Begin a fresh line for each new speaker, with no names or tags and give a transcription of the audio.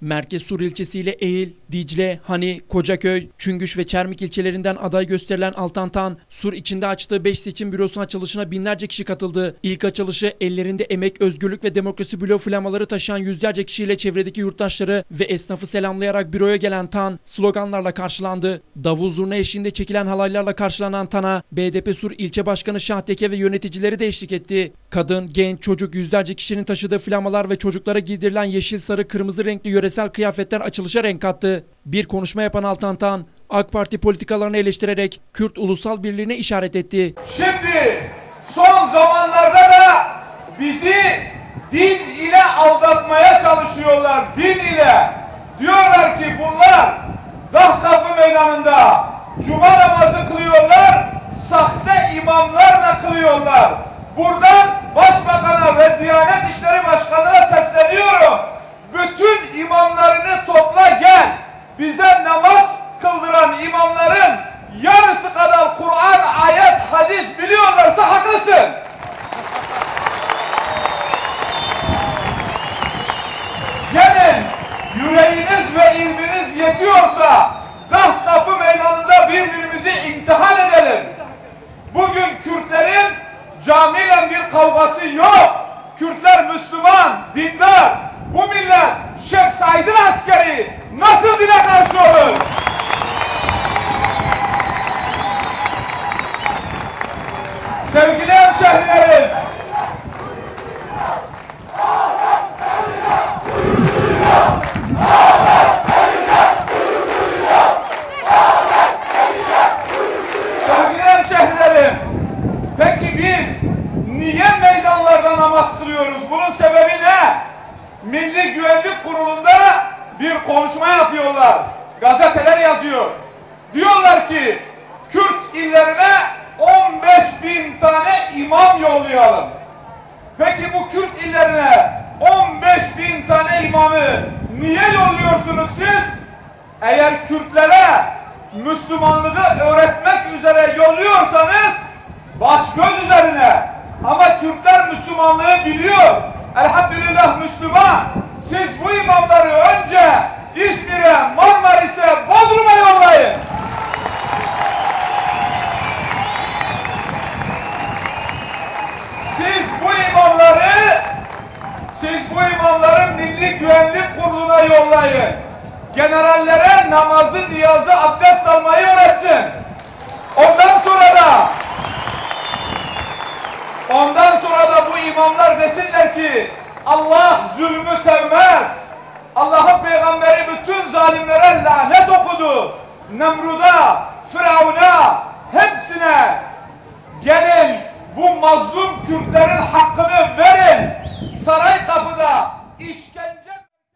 Merkez Sur ilçesiyle Eğil, Dicle, Hani, Kocaköy, Çüngüş ve Çermik ilçelerinden aday gösterilen Altan Tan, Sur içinde açtığı 5 seçim bürosu açılışına binlerce kişi katıldı. İlk açılışı ellerinde emek, özgürlük ve demokrasi büro flamaları taşıyan yüzlerce kişiyle çevredeki yurttaşları ve esnafı selamlayarak büroya gelen Tan, sloganlarla karşılandı. Davul zurna eşliğinde çekilen halaylarla karşılanan Tan'a, BDP Sur ilçe başkanı Şahteke ve yöneticileri de eşlik etti. Kadın, genç, çocuk yüzlerce kişinin taşıdığı flamalar ve çocuklara giydirilen yeşil, sarı, kırmızı renkli yöresel kıyafetler açılışa renk kattı. Bir konuşma yapan Altan Tan, AK Parti politikalarını eleştirerek Kürt ulusal birliğine işaret etti.
Şimdi son zamanlarda da bizi din ile aldatmaya çalışıyorlar. Din ile. Diyorlar ki bunlar Dahkapı meydanında cuma namazı kılıyorlar, sahte imamlarla kılıyorlar. Buradan Bize namaz kıldıran imamların yarısı kadar Kur'an, ayet, hadis biliyorlarsa haklısın. Gelin yüreğiniz ve ilminiz yetiyorsa Dah kapı meydanında birbirimizi imtihan edelim. Bugün Kürtlerin camiyle bir kavgası yok. Kürtler Müslüman, dindar. Bu millet Şeyh Said'in hemşehrilerim, sevgili hemşehrilerim, peki biz niye meydanlarda namaz kılıyoruz? Bunun sebebi ne? Milli Güvenlik Kurulu'nda bir konuşma yapıyorlar. Gazeteler yazıyor. Diyorlar ki Kürt illerine 15 bin tane imam yollayalım. Peki bu Kürt illerine 15 bin tane imamı niye yolluyorsunuz siz? Eğer Kürtlere Müslümanlığı öğretmek üzere yolluyorsanız baş göz üzerine. Ama Kürtler Müslümanlığı biliyor. Elhamdülillah Müslüman. Siz bu imamları önce İzmir'e, Marmaris'e, Milli Güvenlik Kurulu'na yollayın. Generallere namazı, niyazı, abdest almayı öğretsin. Ondan sonra da ondan sonra da bu imamlar desinler ki Allah zulmü sevmez. Allah'ın peygamberi bütün zalimlere lanet okudu. Nemrud'a, Firavun'a, hepsine gelin bu mazlum